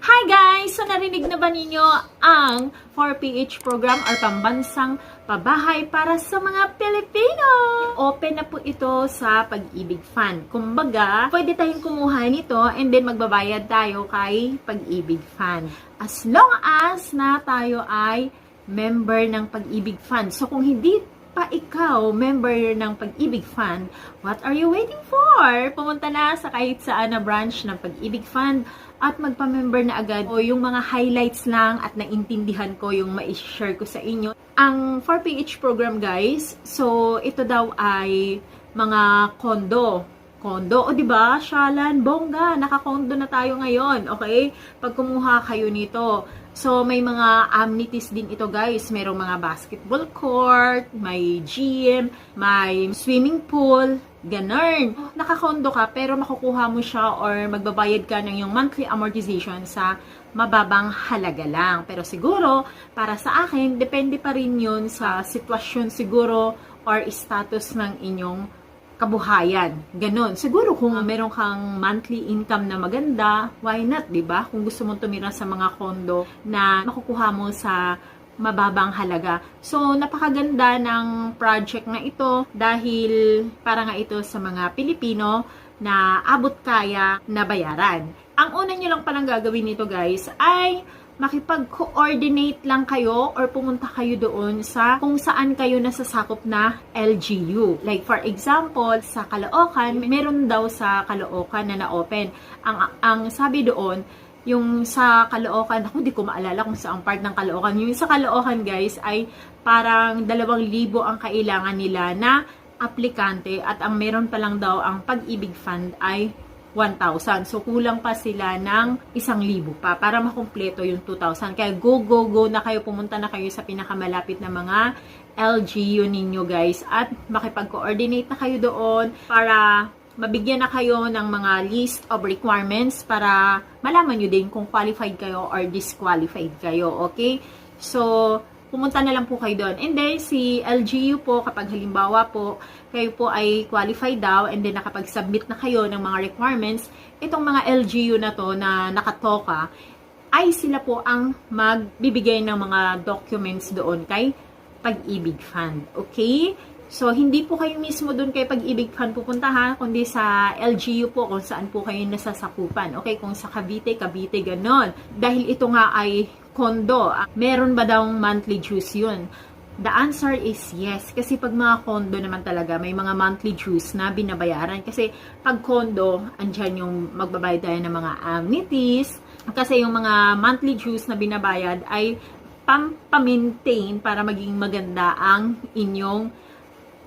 Hi guys! So narinig na ba ninyo ang 4PH program or pambansang pabahay para sa mga Pilipino? Open na po ito sa Pag-ibig Fund. Kumbaga, pwede tayong kumuha nito and then magbabayad tayo kay Pag-ibig Fund. As long as na tayo ay member ng Pag-ibig Fund. So kung hindi pa ikaw, member ng Pag-ibig Fund, what are you waiting for? Pumunta na sa kahit saan na branch ng Pag-ibig Fund at magpa-member na agad o yung mga highlights lang at naintindihan ko yung ma-share ko sa inyo. Ang 4PH program guys, so ito daw ay mga kondo. Kondo, o di ba? Shalan, bongga, naka-kondo na tayo ngayon, okay? Pag kumuha kayo nito, So, may mga amenities din ito guys. Merong mga basketball court, may gym, may swimming pool, ganun. Nakakondo ka pero makukuha mo siya or magbabayad ka ng yung monthly amortization sa mababang halaga lang. Pero siguro, para sa akin, depende pa rin yun sa sitwasyon siguro or status ng inyong kabuhayan. Ganon. Siguro kung meron kang monthly income na maganda, why not, 'di ba? Kung gusto mong tumira sa mga kondo na makukuha mo sa mababang halaga. So, napakaganda ng project na ito dahil para nga ito sa mga Pilipino na abot kaya na bayaran. Ang una nyo lang palang gagawin nito guys ay makipag-coordinate lang kayo or pumunta kayo doon sa kung saan kayo nasasakop na LGU. Like for example, sa Caloocan, meron daw sa Caloocan na na-open. Ang, ang sabi doon, yung sa Caloocan, ako di ko maalala kung saan part ng Caloocan. Yung sa Caloocan guys ay parang dalawang libo ang kailangan nila na aplikante at ang meron pa lang daw ang pag-ibig fund ay 1,000. So, kulang pa sila ng 1,000 pa para makumpleto yung 2,000. Kaya go, go, go na kayo. Pumunta na kayo sa pinakamalapit na mga LGU ninyo guys at makipag-coordinate na kayo doon para mabigyan na kayo ng mga list of requirements para malaman nyo din kung qualified kayo or disqualified kayo. Okay? So, pumunta na lang po kayo doon. And then, si LGU po, kapag halimbawa po, kayo po ay qualified daw and then nakapag-submit na kayo ng mga requirements, itong mga LGU na to na nakatoka, ay sila po ang magbibigay ng mga documents doon kay Pag-ibig Fund. Okay? So, hindi po kayo mismo doon kay Pag-ibig Fund pupuntahan, kundi sa LGU po kung saan po kayo nasasakupan. Okay? Kung sa Cavite, Cavite, ganon. Dahil ito nga ay kondo, meron ba daw monthly dues yun? The answer is yes. Kasi pag mga kondo naman talaga, may mga monthly dues na binabayaran. Kasi pag kondo, andyan yung magbabayad tayo ng mga amenities. Kasi yung mga monthly dues na binabayad ay pam-maintain para maging maganda ang inyong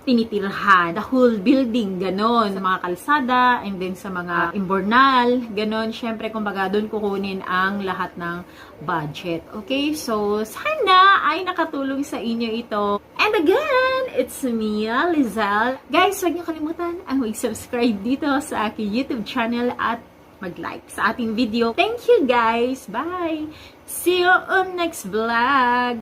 tinitirhan. The whole building, ganon. Sa mga kalsada, and then sa mga imbornal, ganon. Siyempre, kumbaga, doon kukunin ang lahat ng budget. Okay? So, sana ay nakatulong sa inyo ito. And again, it's Mia Lizal. Guys, huwag niyo kalimutan ang mag-subscribe dito sa aking YouTube channel at mag-like sa ating video. Thank you guys! Bye! See you on next vlog!